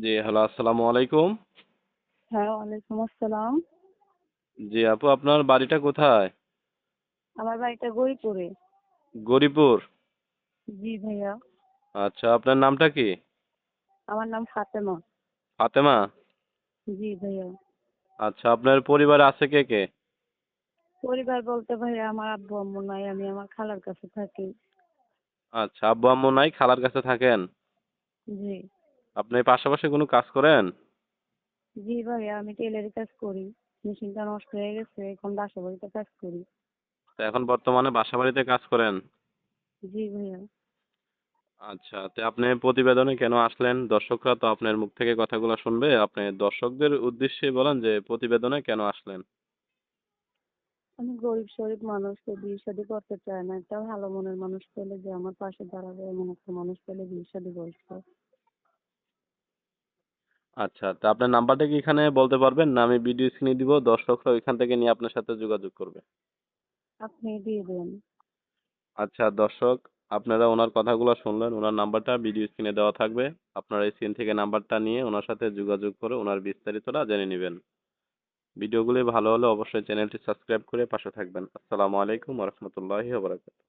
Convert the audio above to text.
জি hello আসসালামু আলাইকুম। হ্যাঁ ওয়ালাইকুম আসসালাম। জি আপু আপনার বাড়িটা কোথায়? আমার বাড়িটা গরিপুরে। গরিপুর? জি ভাইয়া। আচ্ছা আপনার নামটা কি? আমার নাম ফাতেমা। ফাতেমা? জি ভাইয়া। আচ্ছা আপনার পরিবারে আছে কে কে? পরিবার বলতে ভাইয়া আমার আব্বু আম্মু নাই আমি আমার খালার কাছে থাকি। আচ্ছা আব্বু আম্মু নাই খালার কাছে থাকেন? জি। আপনি পাশাপাশি কোনো কাজ করেন? জি ভাইয়া আমি টেলারি কাজ করি। মেশিনটা নষ্ট হয়ে গেছে এখন বাসা বাড়িতে কাজ করি। তো এখন বর্তমানে বাসা বাড়িতে কাজ করেন? জি ভাইয়া। আচ্ছা তো আপনি প্রতিবেদনে কেন আসলেন? দর্শকরা তো আপনার মুখ থেকে কথাগুলো শুনবে। আপনি দর্শকদের উদ্দেশ্যে বলেন যে প্রতিবেদনে কেন আসলেন? আমি গরিব শরীফ মানুষ তো বিয়ে শাদী করতে চাই না। একটা ভালো মনের মানুষ পেলে যে আমার পাশে দাঁড়াবে এমন একটা মানুষ পেলে বিয়ে শাদী বলছে আচ্ছা তা আপনার নাম্বারটা কি এখানে বলতে পারবেন? না আমি ভিডিও স্ক্রিনে দিব দর্শকরা ওইখান থেকে নিয়ে আপনার সাথে যোগাযোগ করবে। আপনি দিয়ে দেন। আচ্ছা দর্শক আপনারা ওনার কথাগুলো শুনলেন ওনার নাম্বারটা ভিডিও স্ক্রিনে দেওয়া থাকবে। আপনারা এই স্ক্রিন থেকে নাম্বারটা নিয়ে ওনার সাথে যোগাযোগ করে ওনার বিস্তারিতটা জেনে নেবেন। ভিডিওগুলি ভালো হলে অবশ্যই চ্যানেলটি সাবস্ক্রাইব করে পাশে থাকবেন। আসসালামু আলাইকুম রহমতুল্লাহি ওবরাকাতুহ